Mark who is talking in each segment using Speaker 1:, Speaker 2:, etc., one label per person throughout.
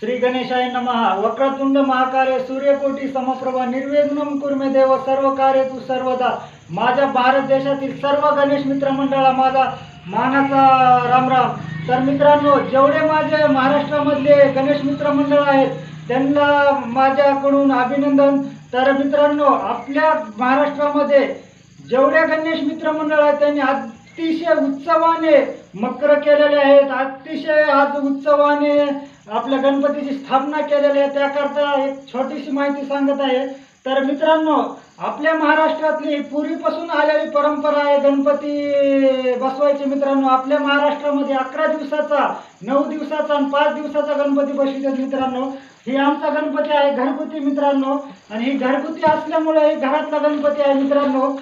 Speaker 1: श्री गणेशाय नमः वक्रतुंड महाकार्य सूर्यकोटी समप्रभा निर्विघ्नम कुर्मे देव सर्व कार्य तू सर्वदा माझ्या भारत देशातील सर्व गणेश मित्र मंडळा माझा मानाचा रामराम तर मित्रांनो जेवढे माझे महाराष्ट्रामधले गणेश मित्र मंडळ आहेत त्यांना माझ्याकडून अभिनंदन तर मित्रांनो आपल्या महाराष्ट्रामध्ये जेवढ्या गणेश मित्र मंडळ आहेत त्यांनी अतिशय उत्सवाने मकर केलेले आहेत अतिशय आज उत्सवाने आपल्या गणपतीची स्थापना केलेली आहे. त्याकरता एक छोटीशी माहिती सांगत आहे. तर मित्रांनो आपल्या महाराष्ट्रातली पूर्वीपासून आलेली परंपरा आहे गणपती बसवायची मित्रांनो. आपल्या महाराष्ट्रामध्ये अकरा दिवसाचा नऊ दिवसाचा आणि पाच दिवसाचा गणपती बसवितात मित्रांनो. ही आमचा गणपती आहे घरगुती मित्रांनो. आणि ही घरगुती असल्यामुळे ही घरातला गणपती आहे मित्रांनो.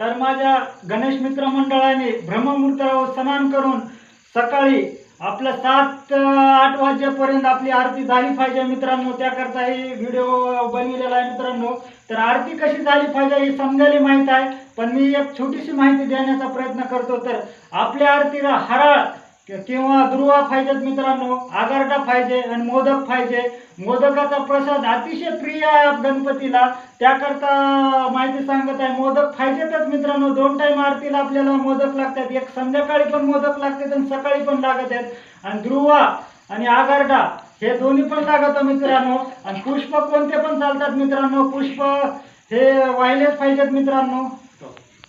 Speaker 1: तर माझ्या गणेश मित्र मंडळाने ब्रह्ममुहूर्तावर स्नान करून सकाळी आपलं सात आठ वाजेपर्यंत आपली आरती झाली पाहिजे मित्रांनो. त्याकरता ही व्हिडिओ बनविलेला आहे मित्रांनो. तर आरती कशी झाली पाहिजे हे समजायला माहीत आहे. पण मी एक छोटीशी माहिती देण्याचा प्रयत्न करतो. तर आपल्या आरतीला हराळ किंवा दुर्वा पाहिजेत मित्रांनो आगारडा पाहिजे आणि मोदक पाहिजे मोदकाचा प्रसाद अतिशय प्रिय आहे गणपतीला. त्याकरता माहिती सांगत आहे मोदक पाहिजेतच मित्रांनो दोन टाइम आरतीला आपल्याला मोदक लागतात. एक संध्याकाळी पण मोदक लागतात आणि सकाळी पण लागत आहेत. आणि ध्रुवा आणि आगारडा हे दोन्ही पण लागत मित्रांनो. आणि पुष्प कोणते पण चालतात मित्रांनो. पुष्प हे वाहिलेच पाहिजेत मित्रांनो.